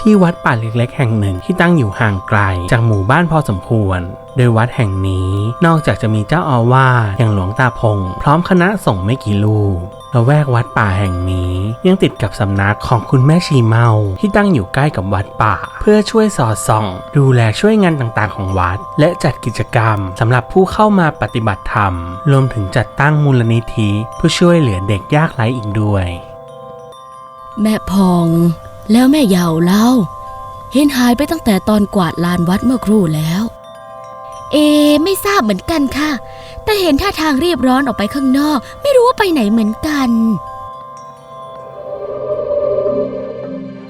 ที่วัดป่าเล็กๆแห่งหนึ่งที่ตั้งอยู่ห่างไกล จากหมู่บ้านพอสมควร โดยวัดแห่งนี้นอกจากจะมีเจ้าอาวาสอย่างหลวงตาพงพร้อมคณะส่งไม่กี่ลูกละแวกวัดป่าแห่งนี้ยังติดกับสำนักของคุณแม่ชีเมาที่ตั้งอยู่ใกล้กับวัดป่า เพื่อช่วยสอดส่อง ดูแลช่วยงานต่างๆของวัด และจัดกิจกรรมสำหรับผู้เข้ามาปฏิบัติธรรม รวมถึงจัดตั้งมูลนิธิเพื่อช่วยเหลือเด็กยากไร้อีกด้วย แม่พอง แล้วแม่ยาวเล่า เห็นหายไปตั้งแต่ตอนกวาดลานวัดเมื่อครู่แล้ว เอ ไม่ทราบเหมือนกันค่ะ แต่เห็นท่าทางรีบร้อนออกไปข้างนอก ไม่รู้ว่าไปไหนเหมือนกัน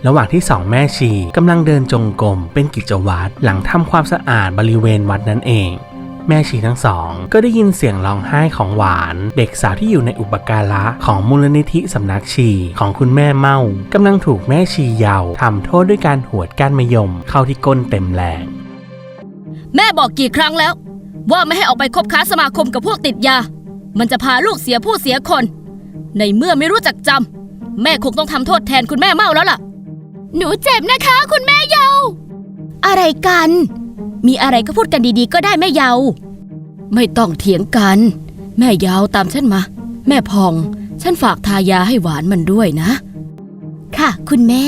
ระหว่างที่สองแม่ชีกำลังเดินจงกรมเป็นกิจวัตรหลังทำความสะอาดบริเวณวัดนั่นเอง แม่ชีทั้งสอง ก็ได้ยินเสียงร้องไห้ของหวาน เด็กสาวที่อยู่ในอุปการะของมูลนิธิสำนักชีของคุณแม่เมากำลังถูกแม่ชีเยาว์ทำโทษด้วยการหวดก้านมะยมเข้าที่ก้นเต็มแรงแม่บอกกี่ครั้งแล้ว ว่าไม่ให้ออกไปคบค้าสมาคมกับพวกติดยา มันจะพาลูกเสียผู้เสียคน ในเมื่อไม่รู้จักจำแม่คงต้องทำโทษแทนคุณแม่เมาแล้วล่ะ หนูเจ็บนะคะ คุณแม่เยา อะไรกัน มีอะไรก็พูดกันดีๆ ก็ได้แม่เยา ไม่ต้องเถียงกัน แม่เยาตามฉันมา แม่พอง ฉันฝากทายาให้หวานมันด้วยนะ ค่ะ คุณแม่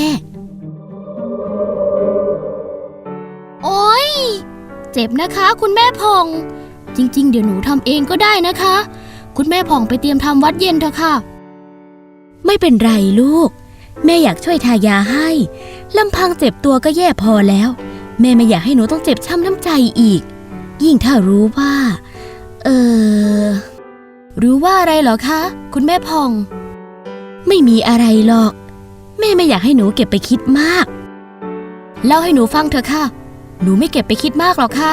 โอ๊ยเจ็บนะคะ คุณแม่พอง จริง ๆ เดี๋ยวหนูทำเองก็ได้นะคะ คุณแม่ผ่องไปเตรียมทำวัดเย็นเถอะค่ะ ไม่เป็นไรลูก แม่อยากช่วยทายาให้ลำพังเจ็บตัวก็แย่พอแล้ว แม่ไม่อยากให้หนูต้องเจ็บช้ำน้ำใจอีก ยิ่งถ้ารู้ว่า เออ รู้ว่าอะไรเหรอคะ คุณแม่พอง ไม่มีอะไรหรอก แม่ไม่อยากให้หนูเก็บไปคิดมาก เล่าให้หนูฟังเถอะค่ะ หนูไม่เก็บไปคิดมากหรอกค่ะ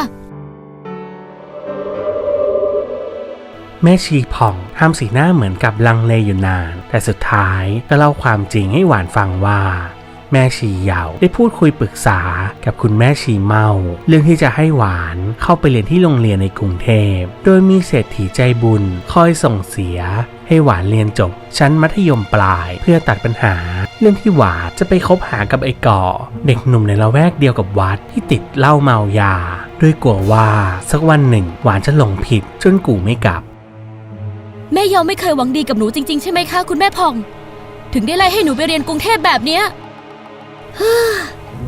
แม่ชีผ่องทำสีหน้าเหมือนกับลังเลอยู่นาน แต่สุดท้ายก็เล่าความจริงให้หวานฟังว่า แม่ชีเหยาได้พูดคุยปรึกษากับคุณแม่ชีเมา เรื่องที่จะให้หวานเข้าไปเรียนที่โรงเรียนในกรุงเทพ โดยมีเศรษฐีใจบุญคอยส่งเสีย ให้หวานเรียนจบ ชั้นมัธยมปลายเพื่อตัดปัญหา เรื่องที่หวานจะไปคบหากับไอ้ก่อ เด็กหนุ่มในละแวกเดียวกับวัดที่ติดเหล้าเมายา ด้วยกลัวว่าสักวันหนึ่งหวานจะหลงผิดจนกูไม่กลับ แม่เยาไม่เคยหวังดีกับหนูจริงๆ ใช่ไหมคะ คุณแม่พอง ถึงได้ไล่ให้หนูไปเรียนกรุงเทพแบบเนี้ย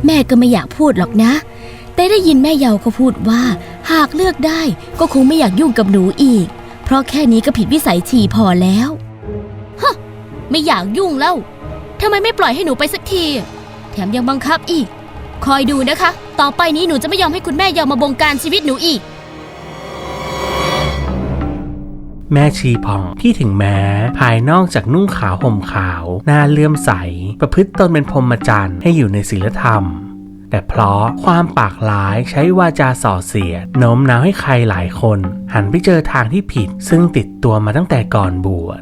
แม่ก็ไม่อยากพูดหรอกนะ แต่ได้ยินแม่เยาเขาพูดว่า หากเลือกได้ก็คงไม่อยากยุ่งกับหนูอีก เพราะแค่นี้ก็ผิดวิสัยฉี่พอแล้วฮะไม่อยากยุ่งแล้วทำไมไม่ปล่อยให้หนูไปสักที แถมยังบังคับอีก คอยดูนะคะ ต่อไปนี้หนูจะไม่ยอมให้คุณแม่เยามาบงการชีวิตหนูอีก แม่ชีผ่องที่ถึงแม้ ภายนอกจากนุ่งขาวห่มขาว หน้าเลื่อมใส ประพฤติตนเป็นพรหมจรรย์ให้อยู่ในศีลธรรม แต่เพราะความปากร้ายใช้วาจาส่อเสียดโน้มน้าวให้ใครหลายคน หันไปเจอทางที่ผิด ซึ่งติดตัวมาตั้งแต่ก่อนบวช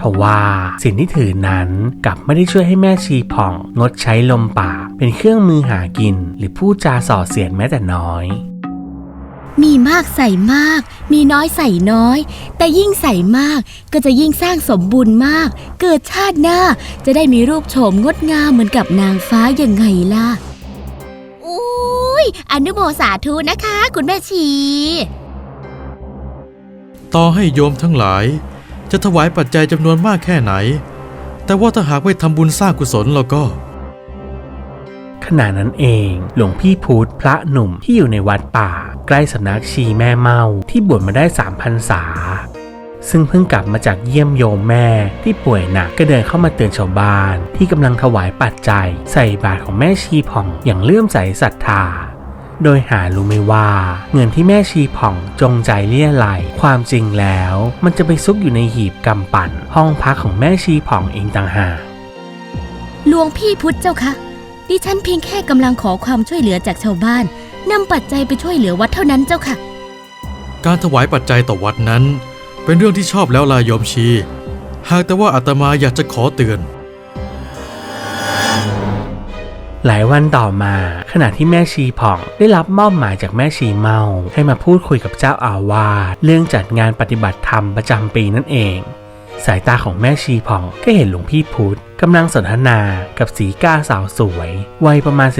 ทว่าสิ่งที่ถือนั้นกลับไม่ได้ช่วยให้แม่ชีผ่อง งดใช้ลมปากเป็นเครื่องมือหากิน หรือพูดจาส่อเสียดแม้แต่น้อย มีมากใส่มาก มีน้อยใส่น้อย แต่ยิ่งใส่มากก็จะยิ่งสร้างสมบูรณ์มาก เกิดชาติหน้าจะได้มีรูปโฉมงดงามเหมือนกับนางฟ้ายังไงล่ะอุ้ยอนุโมสาธุนะคะ คุณแม่ชี ต่อให้โยมทั้งหลาย จะถวายปัจจัยจำนวนมากแค่ไหน แต่ว่าถ้าหากไม่ทำบุญสร้างกุศลแล้วก็ ขณะนั้นเอง หลวงพี่พุธพระหนุ่มที่อยู่ในวัดป่า ใกล้สำนักชีแม่เมาที่บวชมาได้สามพรรษา ซึ่งเพิ่งกลับมาจากเยี่ยมโยมแม่ที่ป่วยหนักก็เดินเข้ามาเตือนชาวบ้าน ที่กำลังถวายปัจจัย ใส่บาตรของแม่ชีผ่องอย่างเลื่อมใสศรัทธาโดยหารู้ไม่ว่าเงินที่แม่ชีผ่องจงใจเลี่ยไหลความจริงแล้ว มันจะไปซุกอยู่ในหีบกำปั่น ห้องพักของแม่ชีผ่องเองต่างหากหลวงพี่พุทธเจ้าคะ ดิฉันเพียงแค่กำลังขอความช่วยเหลือจากชาวบ้านนำปัจจัยไปช่วยเหลือวัดเท่านั้นเจ้าค่ะ การถวายปัจจัยต่อวัดนั้น เป็นเรื่องที่ชอบแล้วลายโยมชี หากแต่ว่าอาตมาอยากจะขอเตือน หลายวันต่อมา ขณะที่แม่ชีผ่องได้รับมอบหมายจากแม่ชีเมา ให้มาพูดคุยกับเจ้าอาวาสเรื่องจัดงานปฏิบัติธรรมประจำปีนั่นเอง สายตาของแม่ชีผ่องก็เห็นหลวงพี่พุธกำลังสนทนากับสีกาสาวสวย วัยประมาณ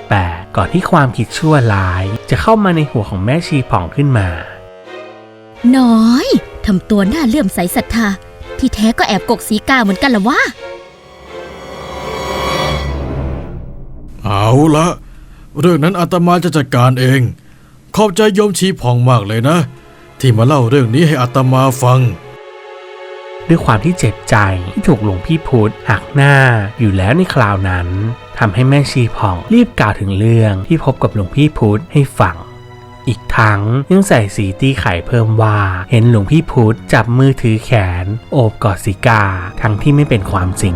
17-18 ก่อนที่ความคิดชั่วร้าย จะเข้ามาในหัวของแม่ชีผ่องขึ้นมา น้อยทำตัวหน้าเลื่อมใสศรัทธา ที่แท้ก็แอบกกสีกาเหมือนกันละวะ เอาละ เรื่องนั้นอาตมาจะจัดการเอง ขอบใจโยมชีพองมากเลยนะ ที่มาเล่าเรื่องนี้ให้อาตมาฟัง ด้วยความที่เจ็บใจที่ถูกหลวงพี่พุธหักหน้าอยู่แล้วในคราวนั้นทำให้แม่ชีผ่องรีบกล่าวถึงเรื่องที่พบกับหลวงพี่พุธให้ฟังอีกทั้งยังใส่สีตีไข่เพิ่มว่า เห็นหลวงพี่พุธจับมือถือแขน โอบกอดสีกา ทั้งที่ไม่เป็นความจริง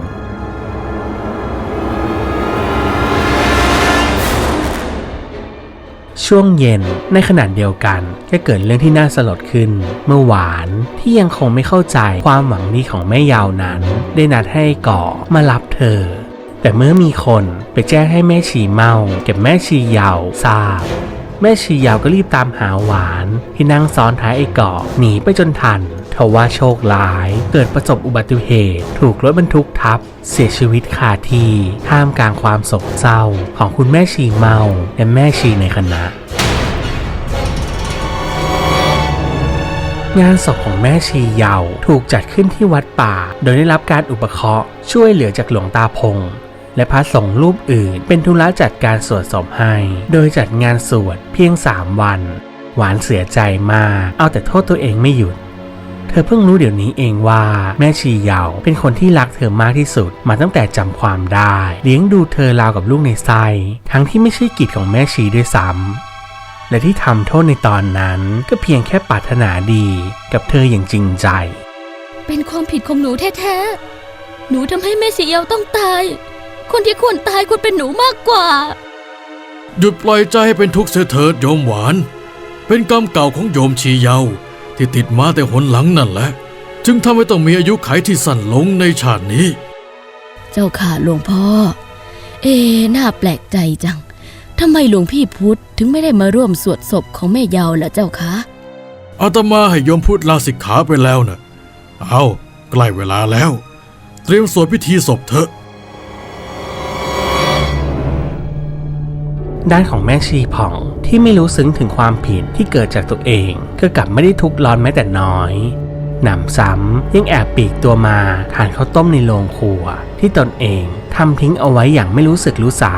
ช่วงเย็นในขณะเดียวกันก็เกิดเรื่องที่น่าสลดขึ้น เมื่อหวานที่ยังคงไม่เข้าใจความหวังดีของแม่ยาวนั้น ได้นัดให้ก่อมารับเธอ แต่เมื่อมีคนไปแจ้งให้แม่ชีเมากับแม่ชียาวทราบแม่ชียาวก็รีบตามหาหวานที่นั่งซ้อนท้ายไอ้ก่อหนีไปจนทัน ทว่าโชคร้าย เกิดประสบอุบัติเหตุ ถูกรถบรรทุกทับ เสียชีวิตคาที่ท่ามกลางความโศกเศร้า ของคุณแม่ชีเมา และแม่ชีในคณะงานศพของแม่ชีเยาถูกจัดขึ้นที่วัดป่า โดยได้รับการอุปเคราะห์ช่วยเหลือจากหลวงตาพงและพระสงฆ์รูปอื่น เป็นธุระจัดการสวดศพให้ โดยจัดงานสวดเพียง 3 วัน หวานเสียใจมาก เอาแต่โทษตัวเองไม่หยุด ธอเพิ่งรู้เดี๋ยวนี้เองว่าแม่ชีเยาเป็นคนที่รักเธอมากที่สุด มาตั้งแต่จำความได้ เลี้ยงดูเธอราวกับลูกในไส้ทั้งที่ไม่ใช่กิจของแม่ชีด้วยซ้ำและที่ทำโทษในตอนนั้นก็เพียงแค่ปรารถนาดีกับเธออย่างจริงใจ เป็นความผิดของหนูแท้ๆ หนูทำให้แม่สีเอวต้องตาย คนที่ควรตายควรเป็นหนูมากกว่า หยุดปล่อยใจให้เป็นทุกข์เสียเถิดโยมหวาน เป็นกรรมเก่าของโยมชีเยา ที่ติดมาแต่หนหลังนั่นแหละ จึงทำให้ต้องมีอายุขัยที่สั้นลงในชาตินี้ เจ้าค่ะหลวงพ่อ เอ๊ะน่าแปลกใจจังทำไมหลวงพี่พุธถึงไม่ได้มาร่วมสวดศพของแม่เยาวล่ะเจ้าคะอาตมาให้โยมพูดลาสิกขาไปแล้วนะเอาใกล้เวลาแล้ว เตรียมสวดพิธีศพเถอะ ด้านของแม่ชีผ่องที่ไม่รู้ซึ้งถึงความผิดที่เกิดจากตัวเอง ก็กลับไม่ได้ทุกข์ร้อนแม้แต่น้อยหนำซ้ำยังแอบปีกตัวมาทานข้าวต้มในโรงครัว ที่ตนเองทำทิ้งเอาไว้อย่างไม่รู้สึกรู้สา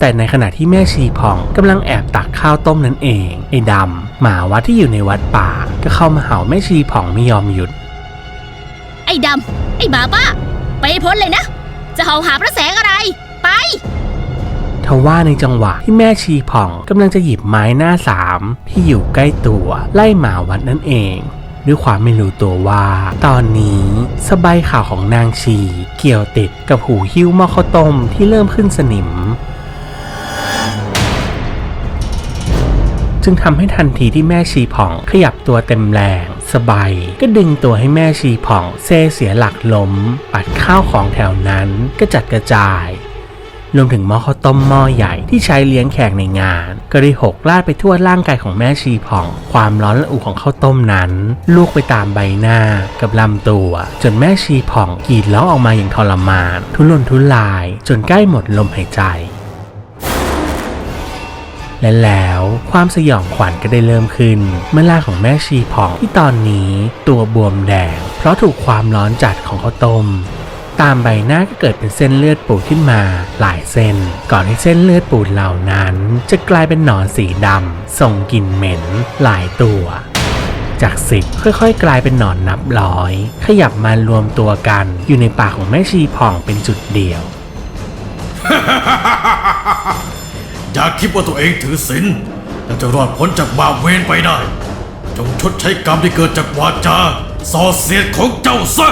แต่ในขณะที่แม่ชีผ่องกำลังแอบตักข้าวต้มนั่นเองไอ้ดำหมาวัดที่อยู่ในวัดป่า ก็เข้ามาเห่าแม่ชีผ่องไม่ยอมหยุด ไอ้ดำไอ้หมาบ้า ไปพ้นเลยนะ จะเห่าหาพระแสงอะไร ไป ทว่าในจังหวะที่แม่ชีผ่องกำลังจะหยิบไม้หน้าสามที่อยู่ใกล้ตัวไล่หมาวัดนั่นเองด้วยความไม่รู้ตัวว่า ตอนนี้สบายข่าวของนางชี เกี่ยวติดกับหูหิ้วมอข้าวต้มที่เริ่มขึ้นสนิม จึงทำให้ทันทีที่แม่ชีผ่องขยับตัวเต็มแรงสบายก็ดึงตัวให้แม่ชีผ่องเซเสียหลักล้ม ปัดข้าวของแถวนั้นก็จัดกระจาย รวมถึงหม้อข้าวต้มหม้อใหญ่ที่ใช้เลี้ยงแขกในงานก็ได้หกลาดไปทั่วร่างกายของแม่ชีผ่อง ความร้อนและอุของข้าวต้มนั้นลูกไปตามใบหน้ากับลำตัว จนแม่ชีผ่องกรีดร้องออกมาอย่างทรมาน ทุรนทุราย จนใกล้หมดลมหายใจและแล้วความสยองขวัญก็ได้เริ่มขึ้น เมื่อร่าของแม่ชีผ่องที่ตอนนี้ตัวบวมแดง เพราะถูกความร้อนจัดของข้าวต้ม ตามใบหน้าก็เกิดเป็นเส้นเลือดปูดขึ้นมาหลายเส้น ก่อนที่เส้นเลือดปูดเหล่านั้น จะกลายเป็นหนอนสีดำส่งกลิ่นเหม็นหลายตัวจากสิบค่อยๆ กลายเป็นหนอนนับร้อย ขยับมารวมตัวกัน อยู่ในปากของแม่ชีผ่องเป็นจุดเดียว อย่าคิดว่าตัวเองถือศีลและจะรอดพ้นจากบาปเวรไปได้ จงชดใช้กรรมที่เกิดจากวาจาส่อเสียดของเจ้าซะ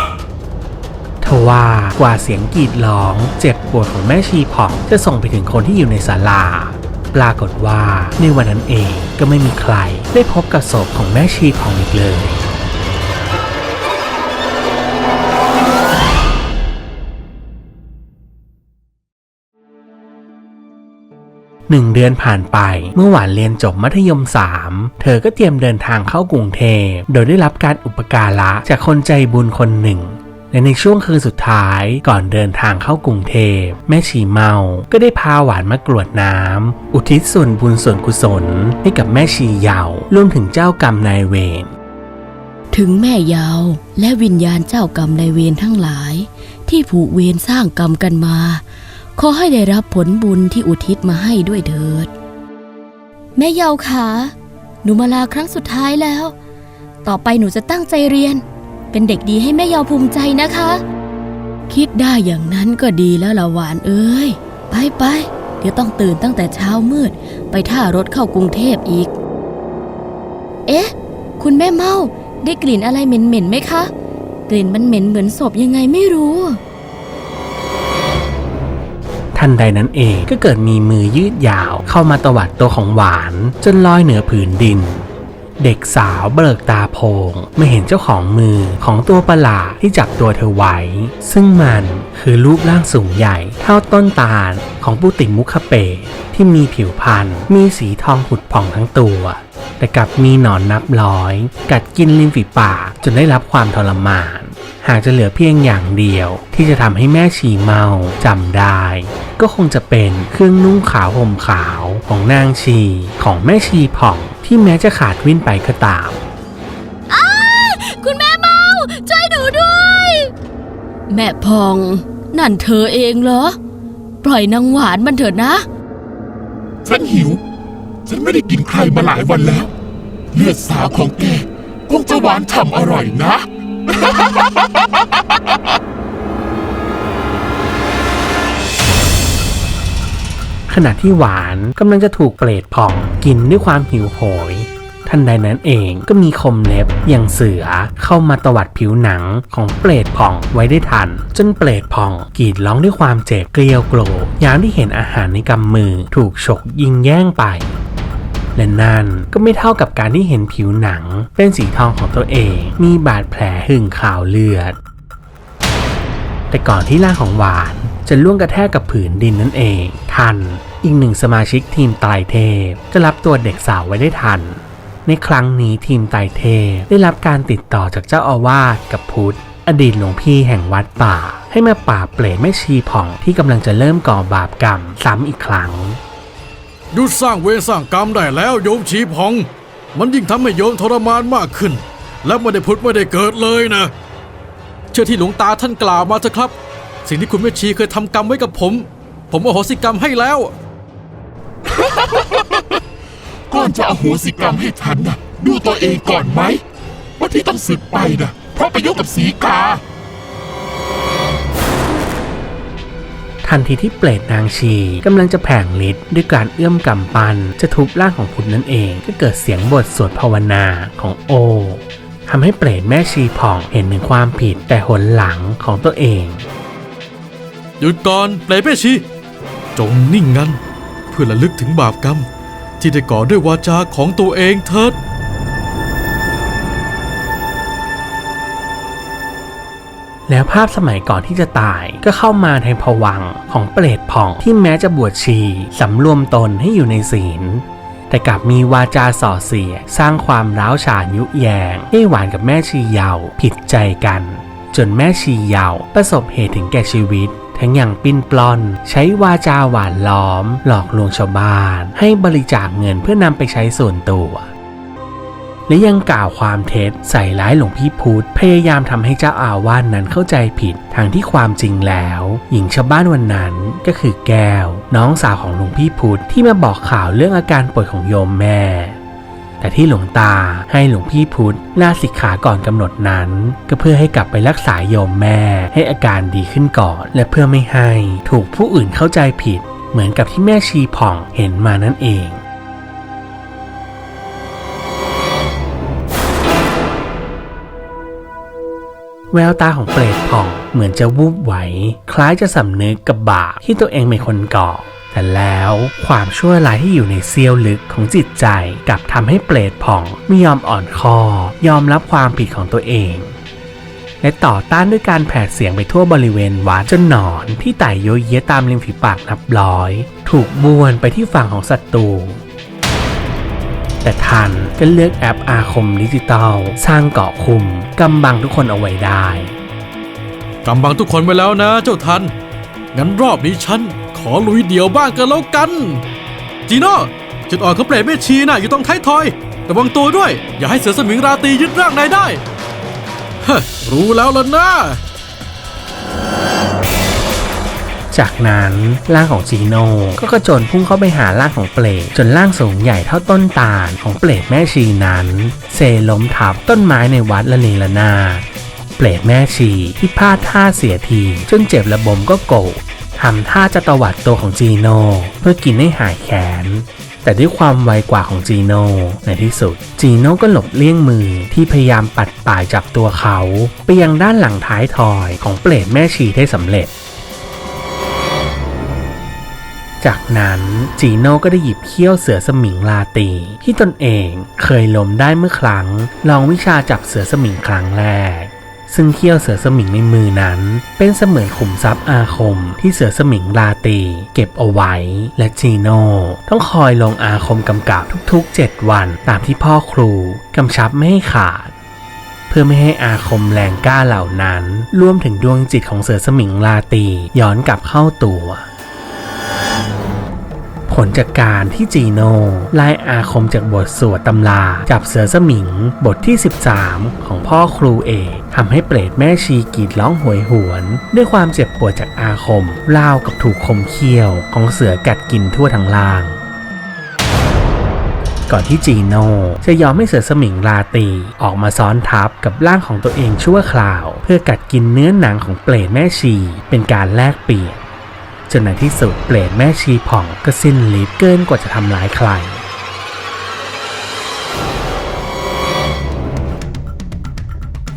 ทว่ากว่าเสียงกรีดร้อง เจ็บปวดของแม่ชีผ่องจะส่งไปถึงคนที่อยู่ในศาลาปรากฏว่าในวันนั้นเองก็ไม่มีใครได้พบกับศพของแม่ชีผ่องอีกเลย หนึ่งเดือนผ่านไปเมื่อหวานเรียนจบมัธยม 3 เธอก็เตรียมเดินทางเข้ากรุงเทพ โดยได้รับการอุปการะจากคนใจบุญคนหนึ่ง และในช่วงคืนสุดท้ายก่อนเดินทางเข้ากรุงเทพ แม่ชีเมา ก็ได้พาหวานมากรวดน้ำอุทิศส่วนบุญส่วนกุศลให้กับแม่ชีเหยารวมถึงเจ้ากรรมนายเวรถึงแม่ยาวและวิญญาณเจ้ากรรมนายเวรทั้งหลาย ที่ผูกเวรสร้างกรรมกันมา ขอให้ได้รับผลบุญที่อุทิศมาให้ด้วยเถิด แม่เยาขาหนูมาลาครั้งสุดท้ายแล้ว ต่อไปหนูจะตั้งใจเรียน เป็นเด็กดีให้แม่เยาภูมิใจนะคะ คิดได้อย่างนั้นก็ดีแล้วละหวานเอ้ย ไปไปเดี๋ยวต้องตื่นตั้งแต่เช้ามืด ไปท่ารถเข้ากรุงเทพอีก เอ๊ะ คุณแม่เมาได้กลิ่นอะไรเหม็นๆไหมคะ กลิ่นมันเหม็นเหมือนศพยังไงไม่รู้ ทันใดนั้นเองก็เกิดมีมือยืดยาวเข้ามาตวัดตัวของหวาน จนลอยเหนือผืนดิน เด็กสาวเบิกตาโพงเมื่อเห็นเจ้าของมือของตัวประหลาดที่จับตัวเธอไว้ ซึ่งมันคือรูปร่างสูงใหญ่ เท่าต้นตาลของปุติมุขเปที่มีผิวพรรณมีสีทองผุดผ่องทั้งตัว แต่กลับมีหนอนนับร้อย กัดกินริมฝีปากจนได้รับความทรมาน หากจะเหลือเพียงอย่างเดียว ที่จะทำให้แม่ชีเมาจำได้ ก็คงจะเป็นเครื่องนุ่งขาวห่มขาวของนางชีของแม่ชีผ่อง ที่แม้จะขาดวิ่นไปก็ตามคุณแม่เมาช่วยหนูด้วย แม่พอง นั่นเธอเองเหรอ ปล่อยนางหวานมันเถอะนะ ฉันหิว ฉันไม่ได้กินใครมาหลายวันแล้ว เลือดสาวของแกคงจะหวานฉ่ำอร่อยนะ ขณะที่หวานกำลังจะถูกเปรตผ่องกินด้วยความหิวโหยทันใดนั้นเองก็มีคมเล็บอย่างเสือเข้ามาตวัดผิวหนังของเปรตผ่องไว้ได้ทัน จนเปรตผ่องกรีดร้องด้วยความเจ็บเกลียวโกรธยามที่เห็นอาหารในกำมือถูกฉกยิงแย่งไป และนั่นก็ไม่เท่ากับการที่เห็นผิวหนัง เป็นสีทองของตัวเอง มีบาดแผลหึ่งขาวเลือด แต่ก่อนที่ร่างของหวานจะล่วงกระแทกกับผืนดินนั่นเอง ทัน อีกหนึ่งสมาชิกทีมไตรเทพ จะรับตัวเด็กสาวไว้ได้ทัน ในครั้งนี้ทีมไตรเทพได้รับการติดต่อจากเจ้าอาวาสกับพุทธ อดีตหลวงพี่แห่งวัดป่า ให้มาปราบเปรตแม่ชีผ่องที่กำลังจะเริ่มก่อบาปกรรมซ้ำอีกครั้งหยุดสร้างเวรสร้างกรรมได้แล้วโยมชีพอง มันยิ่งทำให้โยมทรมานมากขึ้น และไม่ได้พุทธไม่ได้เกิดเลยนะ เชื่อที่หลวงตาท่านกล่าวมาเถอะครับ สิ่งที่คุณแม่ชีเคยทำกรรมไว้กับผม ผมอโหสิกรรมให้แล้ว ก่อนจะอโหสิกรรมให้ฉันนะดูตัวเองก่อนไหมว่าที่ต้องสึกไปนะเพราะไปยุ่งกับสีกา ทันทีที่เปรตนางชีกำลังจะแผงฤทธิ์ด้วยการเอื้อมกำปั้นจะทุบร่างของคุณนั่นเอง ก็เกิดเสียงบทสวดภาวนาของโอ ทำให้เปรตแม่ชีผ่องเห็นถึงความผิดแต่หนหลังของตัวเอง หยุดก่อนเปรตแม่ชี จงนิ่งงันเพื่อระลึกถึงบาปกรรม ที่ได้ก่อด้วยวาจาของตัวเองเถิดแล้วภาพสมัยก่อนที่จะตายก็เข้ามาในภวังค์ของเปรตผ่องที่แม้จะบวชชีสำรวมตนให้อยู่ในศีล แต่กลับมีวาจาส่อเสีย สร้างความร้าวฉานยุแยง ให้หวานกับแม่ชีเยาผิดใจกัน จนแม่ชีเยาประสบเหตุถึงแก่ชีวิต ทั้งอย่างปิ้นปลอน ใช้วาจาหวานล้อม หลอกลวงชาวบ้าน ให้บริจาคเงินเพื่อนำไปใช้ส่วนตัว และยังกล่าวความเท็จใส่ร้ายหลวงพี่พุธพยายามทำให้เจ้าอาวาสนั้นเข้าใจผิดทางที่ความจริงแล้ว หญิงชาวบ้านวันนั้นก็คือแก้ว น้องสาวของหลวงพี่พุธที่มาบอกข่าวเรื่องอาการป่วยของโยมแม่ แต่ที่หลวงตาให้หลวงพี่พุธลาสิกขาก่อนกำหนดนั้น ก็เพื่อให้กลับไปรักษาโยมแม่ ให้อาการดีขึ้นก่อน และเพื่อไม่ให้ ถูกผู้อื่นเข้าใจผิด เหมือนกับที่แม่ชีผ่องเห็นมานั่นเอง แววตาของเปรตผ่องเหมือนจะวูบไหว คล้ายจะสำนึกกับบาปที่ตัวเองเป็นคนก่อแต่แล้วความชั่วร้ายที่อยู่ในเซียวลึกของจิตใจกลับทำให้เปรตผ่องไม่ยอมอ่อนคอ ยอมรับความผิดของตัวเอง และต่อต้านด้วยการแผดเสียงไปทั่วบริเวณวัดจนหนอนที่ไต่โยเยะตามริมฝีปากนับร้อย ถูกบ้วนไปที่ฝั่งของศัตรู แต่ทันก็เลือกแอปอาคมดิจิตอลสร้างเกาะคุมกำบังทุกคนเอาไว้ได้ กำบังทุกคนไว้แล้วนะเจ้าทัน งั้นรอบนี้ฉันขอลุยเดี่ยวบ้างกันแล้วกัน จีโน่จุดอ่อนเของเปรตเมชีน่ะอยู่ตรงท้ายทอยระวังตัวด้วย อย่าให้เสือสมิงราตรียึดร่างนายได้ ฮะ รู้แล้วล่ะนะ จากนั้นร่างของจีโน่ก็กระโจนพุ่งเข้าไปหาร่างของเปรตจนร่างสูงใหญ่เท่าต้นตาลของเปรตแม่ชีนั้น เซล้มทับต้นไม้ในวัดละเนระนาเปรตแม่ชีที่พลาดท่าเสียทีจนเจ็บระบมก็โกรธทำท่าจะตวัดตัวของจีโน่เพื่อกินให้หายแค้นแต่ด้วยความไวกว่าของจีโน่ในที่สุด จีโน่ก็หลบเลี่ยงมือที่พยายามปัดป่ายจับตัวเขา ไปยังด้านหลังท้ายทอยของเปรตแม่ชีได้สำเร็จ จากนั้นจีโน่ก็ได้หยิบเขี้ยวเสือสมิงลาตี ที่ตนเองเคยล้มได้เมื่อครั้ง ลองวิชาจับเสือสมิงครั้งแรก ซึ่งเขี้ยวเสือสมิงในมือนั้น เป็นเสมือนขุมทรัพย์อาคมที่เสือสมิงลาตี เก็บเอาไว้ และจีโน่ต้องคอยลงอาคมกำกับทุกๆ 7 วันตามที่พ่อครูกำชับไม่ให้ขาดเพื่อไม่ให้อาคมแรงกล้าเหล่านั้น รวมถึงดวงจิตของเสือสมิงลาตี ย้อนกลับเข้าตัว ผลจากการที่จีโน่ไล่อาคมจากบทสวดตำรา จับเสือสมิง บทที่ 13 ของพ่อครูเอกทำให้เปรตแม่ชีกรีดร้องหวยหวน ด้วยความเจ็บปวดจากอาคมรากับถูกคมเขี้ยวของเสือกัดกินทั่วทั้งล่างก่อนที่จีโน่จะยอมให้เสือสมิงลาตีออกมาซ้อนทับกับร่างของตัวเองชั่วคราว เพื่อกัดกินเนื้อหนังของเปรตแม่ชี เป็นการแลกเปลี่ยน จนในที่สุดเปรตแม่ชีผ่องก็สิ้นฤทธิ์เกินกว่าจะทำร้ายใคร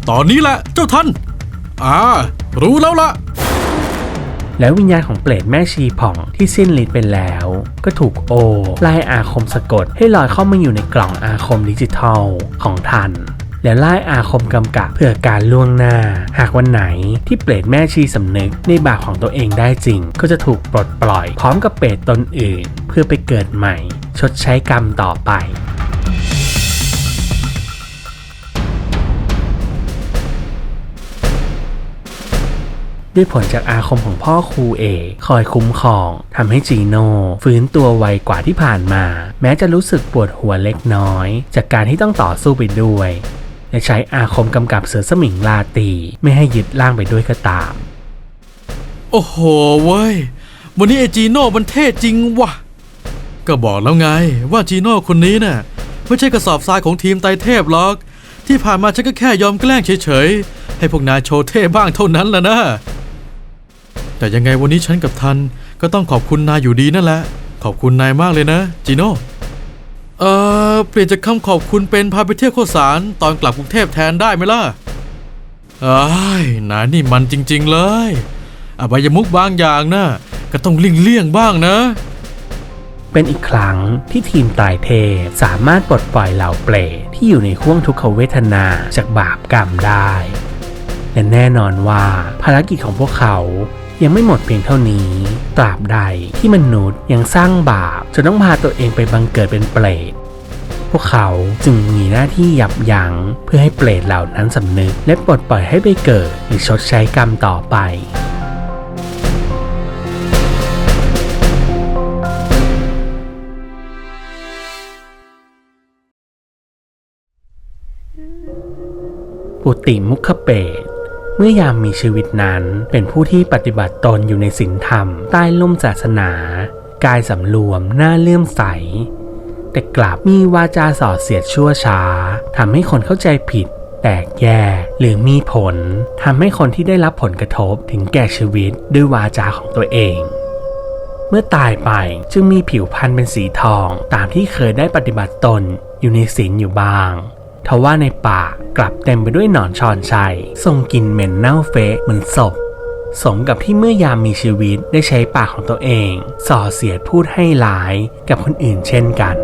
ตอนนี้แหละเจ้าทันอ่า รู้แล้วล่ะแล้ววิญญาณของเปรตแม่ชีผ่องที่สิ้นฤทธิ์ไปแล้ว ก็ถูกโอไล่อาคมสะกดให้ลอยเข้ามาอยู่ในกล่องอาคมดิจิทัลของทัน และไล่อาคมกำกับเพื่อการล่วงหน้า หากวันไหนที่เปรตแม่ชีสำนึกในบาปของตัวเองได้จริง ก็จะถูกปลดปล่อย พร้อมกับเปรตตนอื่น เพื่อไปเกิดใหม่ ชดใช้กรรมต่อไปด้วยผลจากอาคมของพ่อครูเอกคอยคุ้มครองทำให้จีโน่ฟื้นตัวไวกว่าที่ผ่านมา แม้จะรู้สึกปวดหัวเล็กน้อย จากการที่ต้องต่อสู้ไปด้วย และใช้อาคมกำกับเสือสมิงลาตี ไม่ให้ยึดร่างไปด้วยก็ตาม โอ้โหเว้ย วันนี้ไอจีโน่มันเท่จริงวะก็บอกแล้วไงว่าจีโน่คนนี้น่ะไม่ใช่กระสอบทรายของทีมไตรเทพหรอก ที่ผ่านมาฉันก็แค่ยอมแกล้งเฉยๆ ให้พวกนายโชว์เท่บ้างเท่านั้นแหละนะ แต่ยังไงวันนี้ฉันกับทันก็ต้องขอบคุณนายอยู่ดีนั่นแหละ ขอบคุณนายมากเลยนะจีโน่ เออเปลี่ยนจากคำขอบคุณเป็นพาไปเที่ยวโคสารตอนกลับกรุงเทพแทนได้ไหมล่ะเอ้นายนี่มันจริง ๆ เลยอบายมุกบางอย่างนะก็ต้องเลี่ยงเลี่ยงบ้างนะ เป็นอีกครั้งที่ทีมตายเทพสามารถปลดปล่อยเหล่าเปรตที่อยู่ในห่วงทุกขเวทนาจากบาปกรรมได้และแน่นอนว่าภารกิจของพวกเขา ยังไม่หมดเพียงเท่านี้ ตราบใดที่มนุษย์ยังสร้างบาปจนต้องพาตัวเองไปบังเกิดเป็นเปรตพวกเขาจึงมีหน้าที่ยับยั้งเพื่อให้เปรตเหล่านั้นสำนึก และปลดปล่อยให้ไปเกิดหรือชดใช้กรรมต่อไปปุติมุขเปต เมื่อยามมีชีวิตนั้นเป็นผู้ที่ปฏิบัติตนอยู่ในศีลธรรม ใต้ล่มศาสนา กายสำรวมหน้าเลื่อมใส แต่กลับมีวาจาส่อเสียดชั่วช้าทำให้คนเข้าใจผิด แตกแยกหรือมีผลทำให้คนที่ได้รับผลกระทบถึงแก่ชีวิตด้วยวาจาของตัวเองเมื่อตายไปจึงมีผิวพรรณเป็นสีทองตามที่เคยได้ปฏิบัติตนอยู่ในศีลอยู่บ้าง ทว่าในป่ากลับเต็มไปด้วยหนอนชอนชัยทรงกลิ่นเหม็นเน่าเฟะเหมือนศพสมกับที่เมื่อยามมีชีวิตได้ใช้ปากของตัวเอง ส่อเสียดพูดให้ร้ายกับคนอื่นเช่นกัน